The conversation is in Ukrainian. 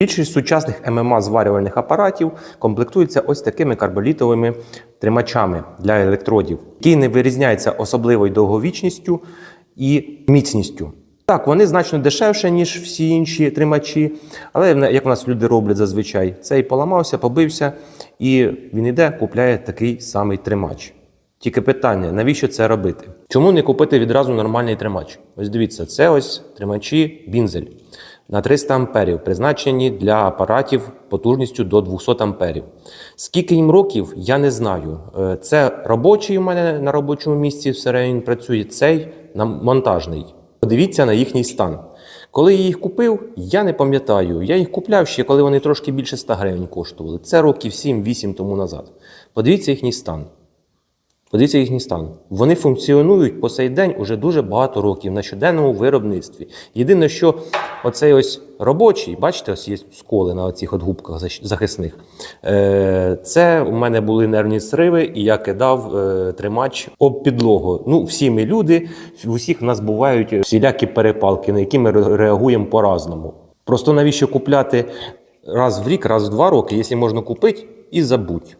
Більшість сучасних ММА зварювальних апаратів комплектуються ось такими карболітовими тримачами для електродів, які не вирізняються особливою довговічністю і міцністю. Так, вони значно дешевше, ніж всі інші тримачі, але як у нас люди роблять зазвичай, цей поламався, побився, і він іде, купляє такий самий тримач. Тільки питання, навіщо це робити? Чому не купити відразу нормальний тримач? Ось дивіться, це ось тримачі бінзель на 300 амперів, призначені для апаратів потужністю до 200 амперів. Скільки їм років, я не знаю. Е, Це робочий у мене на робочому місці всередині працює, цей монтажний. Подивіться на їхній стан. Коли я їх купив, я не пам'ятаю. Я їх купляв ще, коли вони трошки більше 100 гривень коштували. Це років 7-8 тому назад. Подивіться їхній стан. Подивіться їхній стан. Вони функціонують по сей день уже дуже багато років на щоденному виробництві. Єдине, що оцей ось робочий, бачите, ось є сколи на оцих от губках захисних. Е, Це у мене були нервні сриви, і я кидав е, тримач об підлогу. Ну, всі ми люди, в усіх в нас бувають всілякі перепалки, на які ми реагуємо по-разному. Просто навіщо купляти раз в рік, раз в два роки, якщо можна купити і забудь.